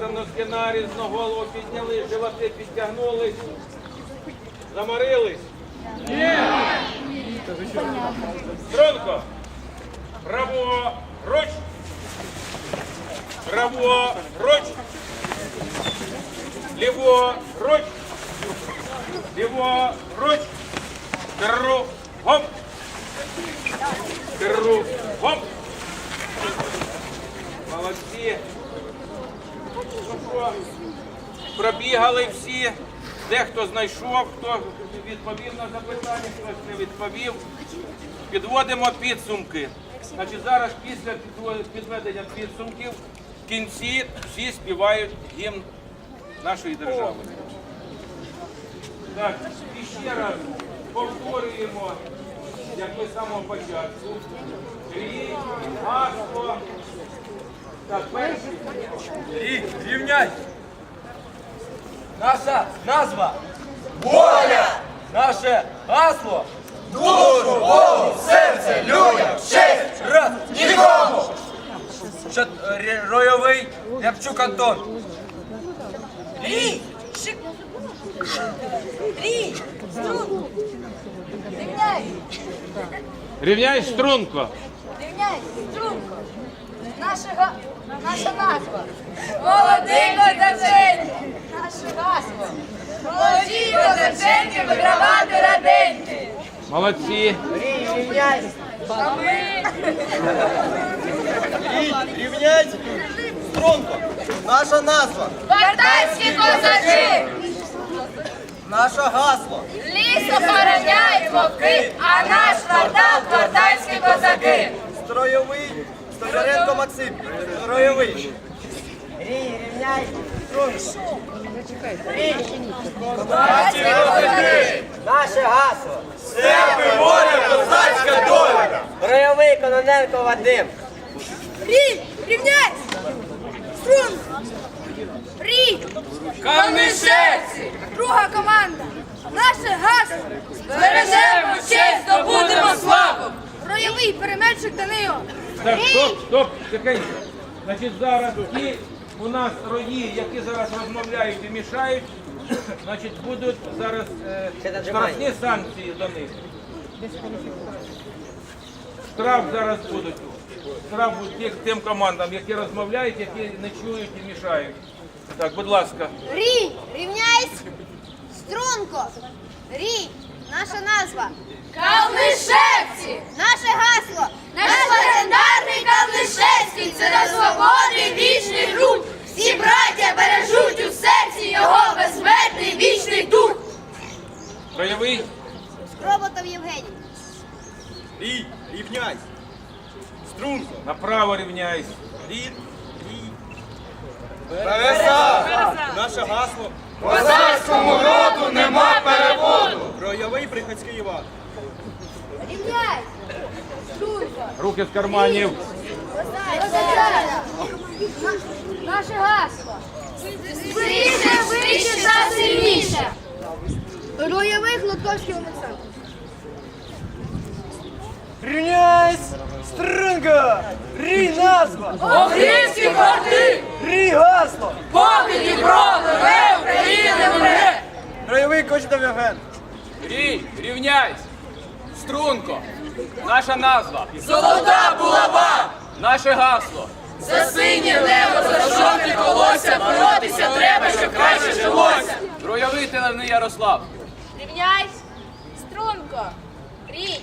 разом носки нарізно, голову підняли, животи підтягнулись. Заморились? Ні! Струнко! Право, руч! Право, руч! Ліво, руч! Ліво, руч! Кругом! Кругом! Молодці! Ну що, пробігали всі, дехто знайшов, хто відповів на запитання, хтось не відповів. Підводимо підсумки. Значить, зараз після підведення підсумків в кінці всі співають гімн нашої держави. Так, і ще раз повторюємо, як ми з самого початку. Гасло. Так, перший. Рівняй! Наша назва Воля! Наше гасло Душу, Богу, серце, людям, честь! Раз! Нікому! Чот... Ройовий Рябчук Антон. Рій! Шик! Рій! Струн! Рівняй! Рівняй струнко. Рівняй! Струнко! Наша, га... Наша назва! Молодий козаченьки! Наше гасло! Молоді козаченьки вигравати раденьки! Молодці. А ми... Рівняй струнко. Наша назва, Бартанські козачі! наше гасло. Ліс охороняють вовки, а наш квартал квартальські козаки! Стройовий Столяренко Максим. Стройовий. Рій, рівняй. Рій. Наше гасло. Степи, воля, козацька доля! Стройовий Кононенко Вадим. Рій! Рівняй! Струн! Рій! Камішевці! Друга команда! Наше гасло! Збережемо честь, здобудемо славу! Роєвий переметчик Данило! Так, стоп, стоп, тихенько. Значить, зараз ті у нас рої, які зараз розмовляють і мішають, значить, будуть зараз е, штрафні санкції до них. Штраф зараз будуть. Штраф буде тих, тим командам, які розмовляють, які не чують і мішають. Так, будь ласка. Рій, рівняйсь, струнко. Рій, наша назва. Калнишевці! Наше гасло. Наш легендарний Калнишевський це на свободи вічний грудь. Всі браття бережуть у серці його безсмертний вічний дух. Бойовий. Скроботов Євгеній. Рій, рівняй. Струнко. Направо рівняйся. Рій. Рій. Береза. Наше гасло. Козацькому роду нема переводу! Ройовий Приходський Іван. Рівняй. Струнко. Руки з карманів. Наше гасло. Сильніше, вище та сильніше. Роєвих Лутковський Олександр. Рівняйсь. Струнко. Рій назва. Огрівські порти, Рій гасло. поки Дніпро, леве України мре. Ройовий Кочетов Євген. Рій, рівняйсь! Струнко! Наша назва! Золота булава, Наше гасло! за синє небо, за жовті колося, боротися треба, щоб краще жилося. Ройовий Телевний Ярослав! Рівняйсь. Струнко. Рій.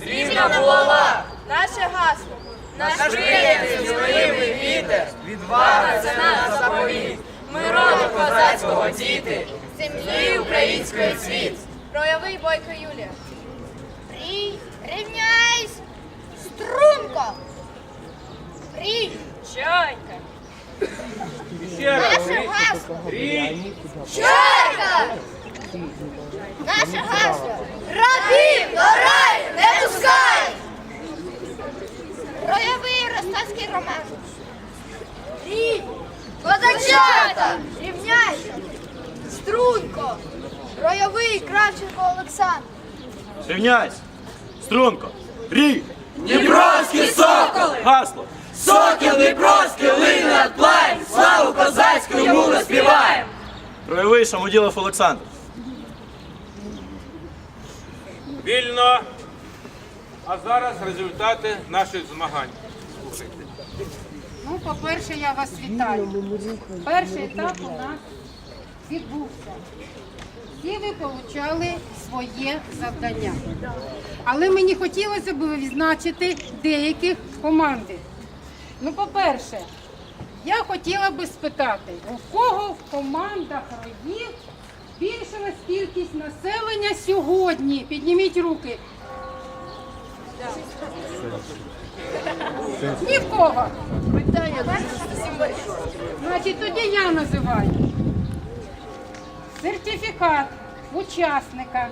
Срібна булава, Наше гасло. наш приятель, зміливий вітер, відвага це наш заповіт. Ми роду козацького діти, землі української цвіт. Роєвий Бойко Юлія. Рій. Рівняйсь. Струнко. Рій. Чайка. Наше гасло. Рій. Чайка! Наше гасло! Рабів до раю не пускай! Роєвий ростовський роман. Рій! Козачата! Рівняйся! Струнко! Роєвий Кравченко Олександр. Рівняйсь. Струнко. Рій. Дніпровські соколи! Гасло. Сокіл Дніпровський лине над плаєм! Слава козацьку йому ми співаємо. Ройовий Шамуділов Олександр. Вільно. А зараз результати наших змагань. Ну, по-перше, я вас вітаю. Перший етап у нас відбувся. Всі ви отримали своє завдання. Але мені хотілося б відзначити деяких команди. Ну, по-перше, я хотіла би спитати, у кого в командах роїв збільшилась кількість населення сьогодні? Підніміть руки. Ні в кого. Значить, тоді я називаю. Сертифікат учасника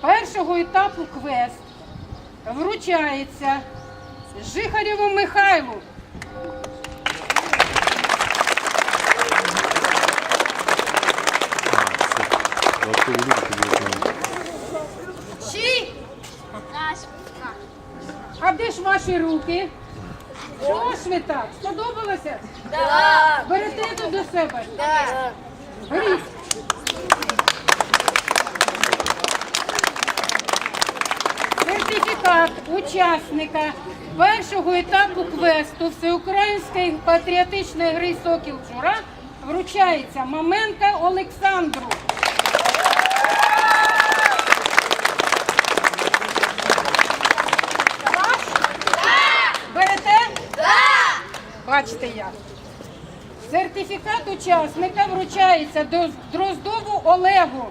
першого етапу квест вручається Жихарєву Михайлу. Чий? А де ж ваші руки? Чого ж ви так? Сподобалося? Так. Берете тут до себе? Так. Беріть. Сертифікат учасника першого етапу квесту Всеукраїнської патріотичної гри Сокіл Джура вручається Маменка Олександру. Берете? Бачите як. Сертифікат учасника вручається до Дроздову Олегу.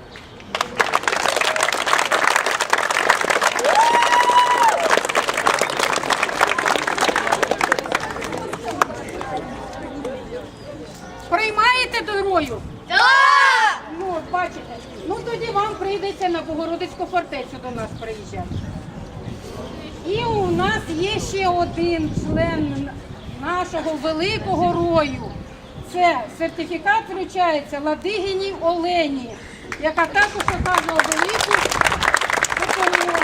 Дорою? Так! Ну, бачите. Ну тоді вам прийдеться на Богородицьку фортецю до нас приїжджати. І у нас є ще один член нашого великого рою. Це сертифікат вручається Ладигіній Олені, яка також оказувала велику допомогу.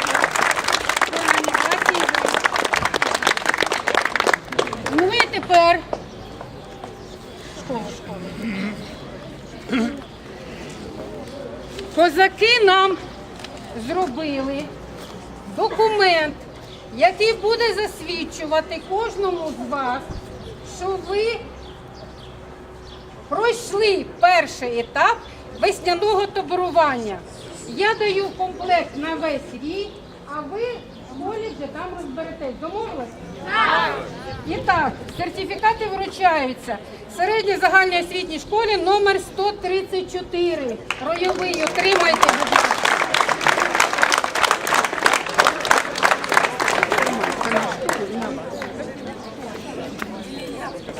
Ну і тепер школа, школа. Козаки нам зробили документ, який буде засвідчувати кожному з вас, що ви пройшли перший етап весняного таборування. Я даю комплект на весь рік, а ви в школі вже там розберетесь. Домовились? І так, сертифікати вручаються середній загальній освітній школі номер 134. Ройовий отримайте, будь ласка.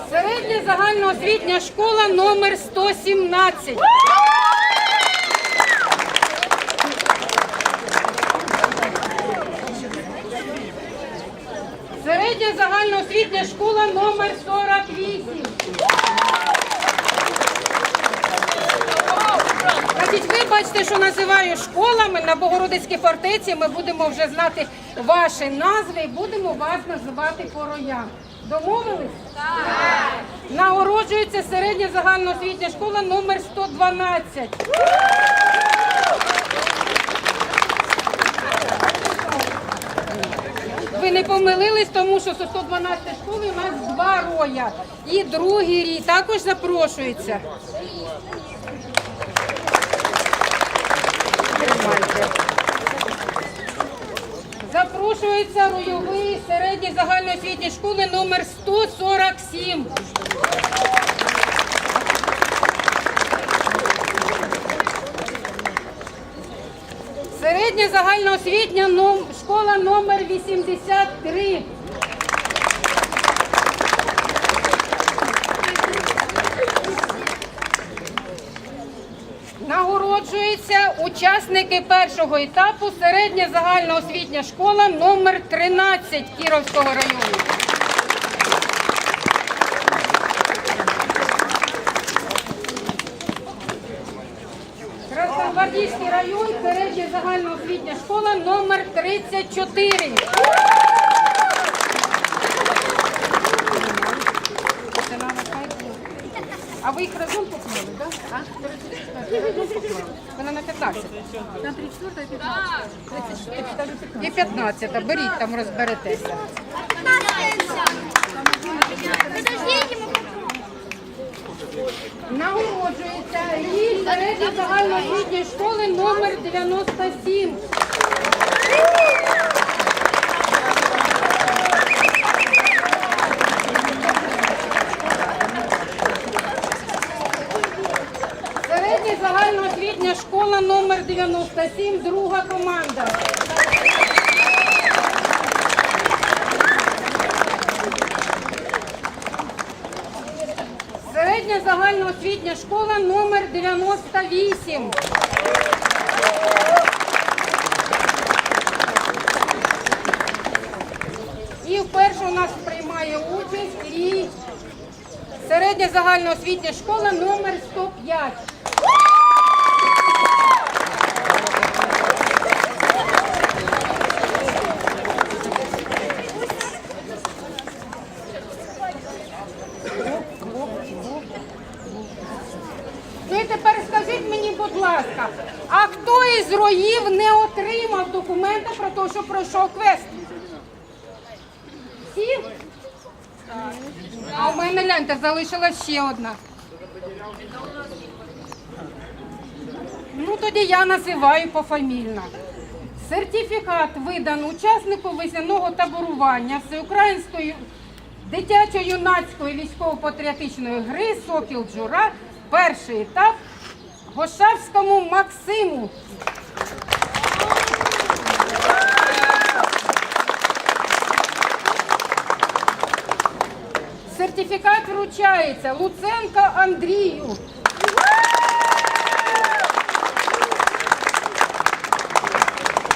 Середня загальноосвітня школа номер 117. Середня загальноосвітня школа номер 48. Значить, ви бачите, що називаю школами на Богородицькій фортеці. Ми будемо вже знати ваші назви і будемо вас називати по роям. Домовились? Так. Нагороджується середня загальноосвітня школа номер 112. Ви не помилились, тому що з 112 школи у нас два роя. І другий рій також запрошується. Запрошується ройовий середній загальноосвітньої школи номер 147. Середня загальноосвітня школа номер 83. Нагороджуються учасники першого етапу середня загальноосвітня школа номер 13 Кіровського району. Красногвардійський район, середня загальноосвітня школа номер 34. А ви їх разом поклали, так? Да? Вона на 15. На 34 і 15. І 15. Беріть там, розберетеся. Нагороджується рік середньої загальноосвітньої школи номер 97. Середня загальноосвітня школа номер 97, друга команда. Середня загальноосвітня школа номер 98. І вперше у нас приймає участь і середня загальноосвітня школа номер 105. Ну і тепер скажіть мені, будь ласка, а хто із роїв не отримав документи про те, що пройшов квест? Всі? А у мене гляньте, залишилась ще одна. Ну тоді я називаю пофамільно. Сертифікат видан учаснику весняного таборування всеукраїнської дитячо-юнацької військово-патріотичної гри Сокіл Джура. Перший етап Гошавському Максиму. Сертифікат вручається Луценко Андрію.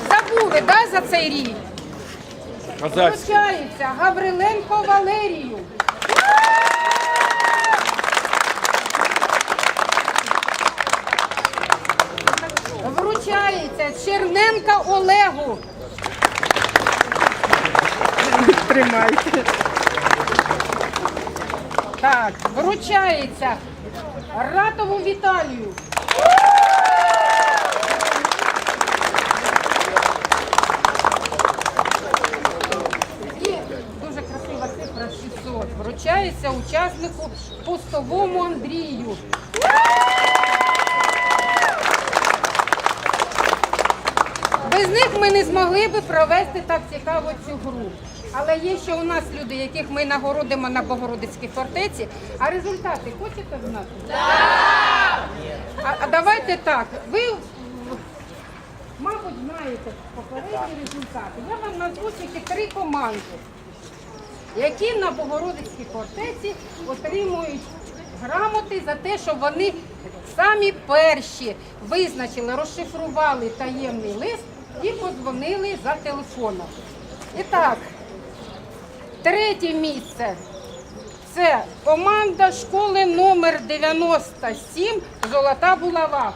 Забули, да, за цей рік? Вручається Гавриленко Валерію. Вручається Черненка Олегу. Тримайте. Так, вручається Ратову Віталію. І дуже красива цифра 600. Вручається учаснику пустовому Андрію. Без них ми не змогли би провести так цікаво цю гру. Але є ще у нас люди, яких ми нагородимо на Богородицькій фортеці. А результати хочете знати? Так! А, а давайте так. Ви, мабуть, знаєте попередні результати. Я вам назву тільки три команди, які на Богородицькій фортеці отримують грамоти за те, що вони самі перші визначили, розшифрували таємний лист і подзвонили за телефоном. І так, третє місце. Це команда школи номер 97 Золота булава.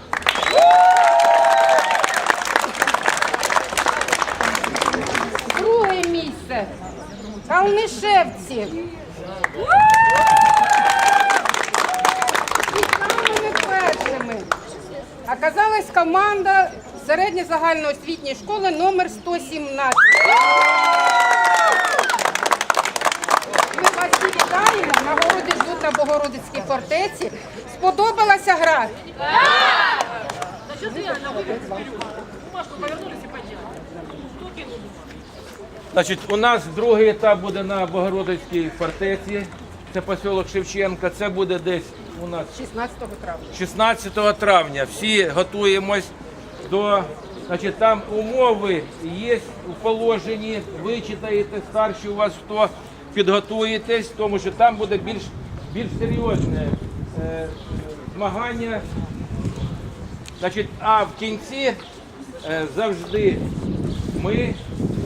Друге місце. Калнишевці. І самими першими оказалась команда середньозагальноосвітньої школи номер 117. Ми вас вітаємо, нагороди ждуть на Богородицькій фортеці. Сподобалася гра? Значить, у нас другий етап буде на Богородицькій фортеці. Це поселок Шевченка. Це буде десь у нас 16 травня. 16 травня. Всі готуємось до. Значить, там умови є у положенні. Ви читаєте старші у вас хто підготуєтесь, тому що там буде більш, більш серйозне е, змагання. Значить, а в кінці е, завжди ми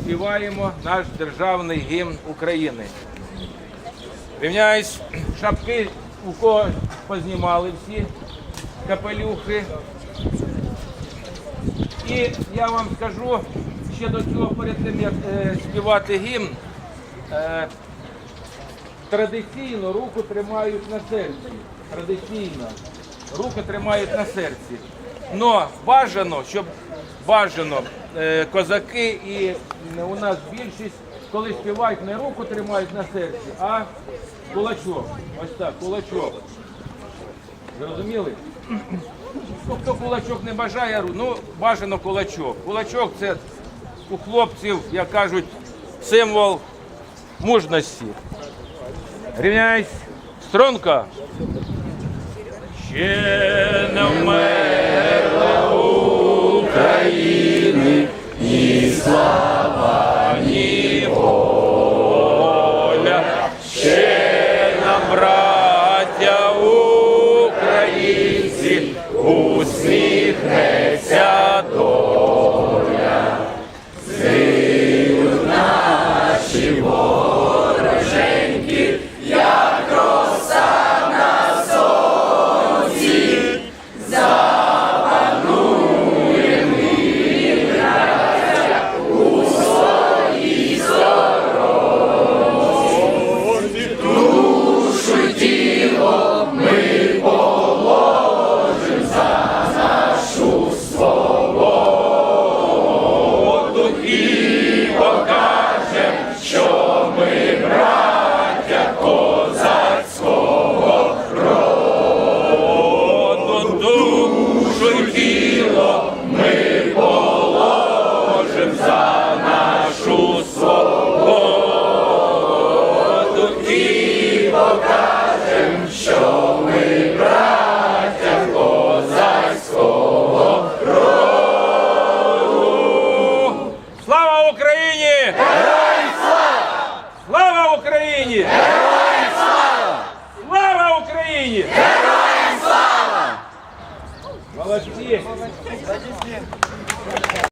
співаємо наш державний гімн України. Рівняюсь, шапки у кого познімали всі капелюхи. І я вам скажу ще до цього, перед тим як е, співати гімн, е, традиційно руку тримають на серці. Традиційно руку тримають на серці. Но бажано, щоб бажано е, козаки і у нас більшість, коли співають, не руку тримають на серці, а кулачок. Ось так, кулачок. Зрозуміли? Хто кулачок не бажає, ну бажано кулачок. Кулачок це у хлопців, як кажуть, символ мужності. Рівняйсь, стронка. Ще усміхнеться